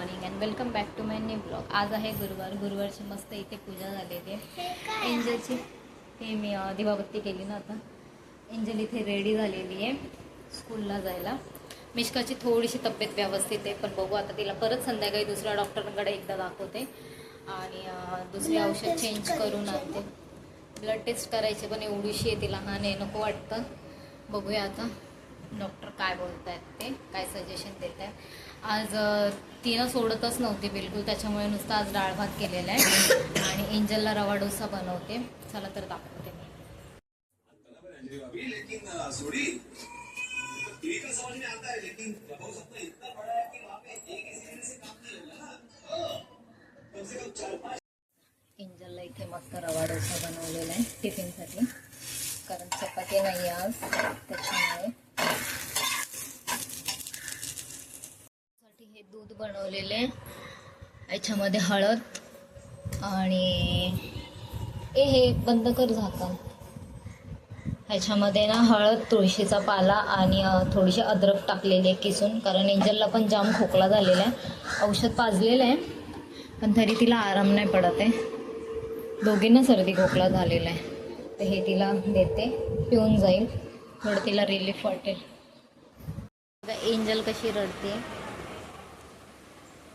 Morning and welcome back to my new blog आज आहे गुरुवार. गुरुवारची मस्त इथे पूजा झालेली आहे. एंजलची हे मी दिवाबत्ती केली ना आता. एंजल इथे रेडी झालेली आहे स्कूलला जायला. मिश्काची थोडीशी तब्येत व्यवस्थित आहे पण बघू आता तिला परत संध्याकाळी दुसऱ्या डॉक्टरांकडे एकदा दाखवते. आणि दुसरी औषध चेंज करून आणते. ब्लड टेस्ट करायची पण एवढीशी आहे तिला. हा नाही नको वाटतं. बघूया आता. डॉक्टर काय बोलत आहेत ते काय सजेशन देत आहेत आज तिनं सोडतच नव्हती बिलकुल त्याच्यामुळे नुसतं आज डाळ भात केलेला आहे. आणि एंजलला रवा डोसा बनवते. चला तर दाखवते मी. एंजलला इथे मस्त रवा डोसा बनवलेला आहे टिफिनसाठी. कारण चपाती नाही आहे आज त्याच्यामुळे बनवलेले आहे. याच्यामध्ये हळद आणि ए हे बंद कर झाकण. ह्याच्यामध्ये ना हळद तुळशीचा पाला आणि थोडीशी अद्रक टाकलेली आहे किसून कारण एंजलला पण जाम खोकला झालेला आहे. औषध पाजलेलं आहे पण तरी तिला आराम नाही पडत आहे. दोघींना सर्दी खोकला झालेला आहे. तर हे तिला देते पिऊन जाईल. थोडं तिला रिलीफ वाटेल. एंजल कशी रडते.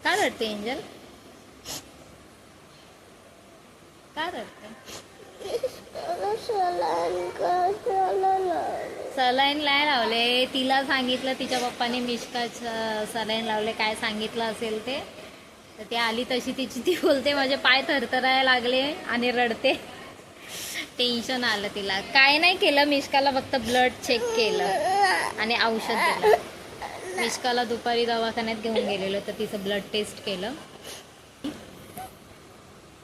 काय रडते एंजल? का रडते? सलाईन नाही लावले. तिला सांगितलं तिच्या पप्पाने मिश्का सलाईन लावले. काय सांगितलं असेल ते? तर ती आली तशी तिची. ती बोलते माझे पाय थरथरायला लागले आणि रडते. टेन्शन आलं तिला. काय नाही केलं मिश्काला फक्त ब्लड चेक केलं आणि औषध दिलं. मिष्काला दुपारी दवाखान्यात घेऊन गेलेलो तर तिचं ब्लड टेस्ट केलं.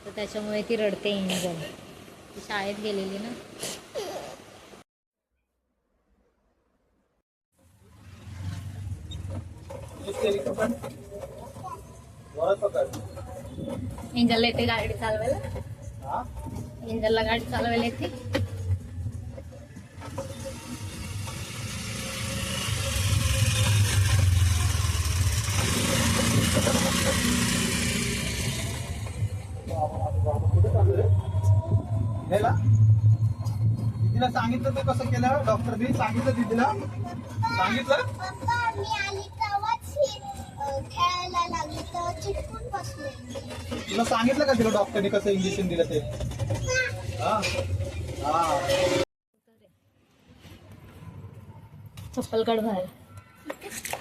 तर त्याच्यामुळे ती रडते इंजन. ती शाळेत गेलेली ना. इंजनला येते गाडी चालवायला? इंजनला गाडी चालवायला येते? दीदीला सांगितलं ते कसं केलं? डॉक्टरनी सांगितलं दीदीला. सांगितलं? तिला सांगितलं का तिला डॉक्टरने कसं इंजेक्शन दिलं ते? हा. हा. चप्पल काढ बाहेर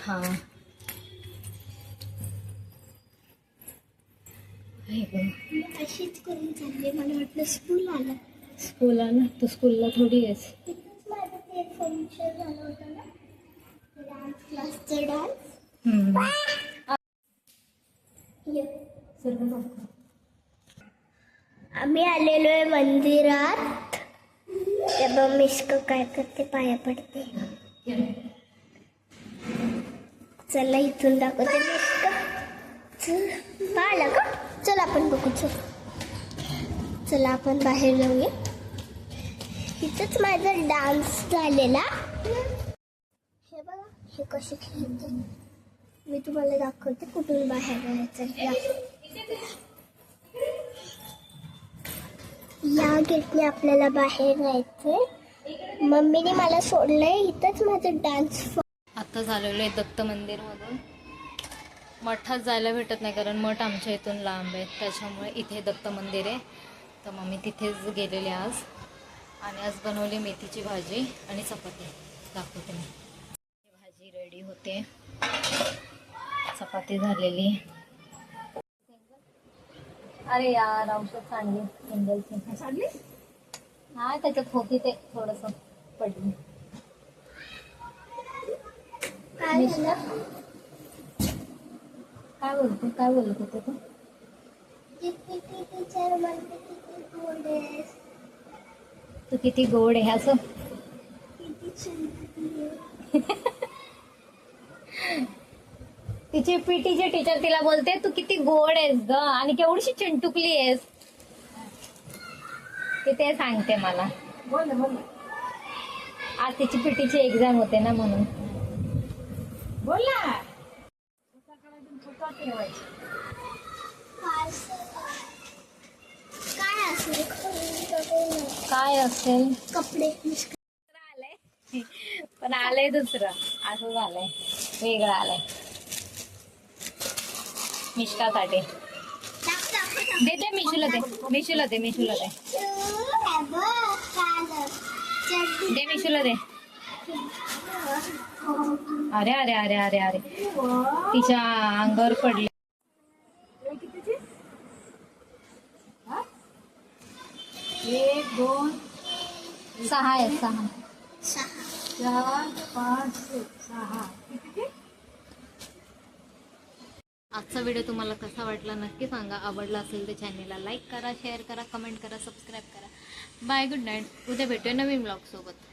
हा हे बघ. मी अशीच करून चालले मला वाटलं स्कूल आलं. स्कूल आला. तू स्कूलला थोडी आहेस. तिथंच माझं ते फंक्शन झालं होतं ना. डान्स क्लासचं डान्स हम्म. ये. आम्ही आलेलो आहे मंदिरात. तेव्हा काय करते पाया पडते. चला इथून दाखवते मिस्क चल पाहिलं का चल आपण बघू शकतो चला आपण बाहेर जाऊया. इथंच माझा डान्स झालेला. हे बघा हे कसे खेळते. मी तुम्हाला दाखवते कुठून बाहेर जायचं. या. गेटने आपल्याला बाहेर जायचंय. मम्मीने मला सोडलंय. इथंच माझं डान्स आता झालेलो आहे दत्त मंदिरमधून. मठात जायला भेटत नाही कारण मठ आमच्या इथून लांब आहे. त्याच्यामुळे इथे दत्त मंदिर आहे. तर मग मी तिथेच गेलेले आज. आणि आज बनवली मेथीची भाजी आणि चपाती. दाखवते मी. भाजी रेडी होते. चपाती झालेली. अरे यार औषध सांडली. सिंगलची सांडली? हा त्याच्यात होती ते थोडंसं पडली. काय काय बोलते? काय बोलत होते तू? किती टीचर म्हणते किती गोड आहेस तू किती गोड आहे असं? किती छान आहे. तिची पीटीची टीचर तिला बोलते तू किती गोड आहेस ग आणि केवढीशी चिंटुकली आहेस. ती ते सांगते मला. आज तिची पीटीची एक्झाम होते ना म्हणून. बोल ना. काय असेल? काय असेल कपडे आलंय. पण आलंय दुसरं. असं झालंय. वेगळं आलंय. मिष्कासाठी देते मिशूला दे. मिशूला दे मिशूला दे. दे मिशूला दे. अरे अरे अरे अरे अरे. तिच्या अंगावर पडले. एक दोन सहा आहे सहा. चार पाच सहा आजचा व्हिडिओ तुम्हाला कसा वाटला नक्की सांगा. आवडला असेल तर चॅनेलला लाईक करा शेअर करा कमेंट करा सबस्क्राईब करा. बाय गुड नाईट उद्या भेटूया नवीन ब्लॉग सोबत.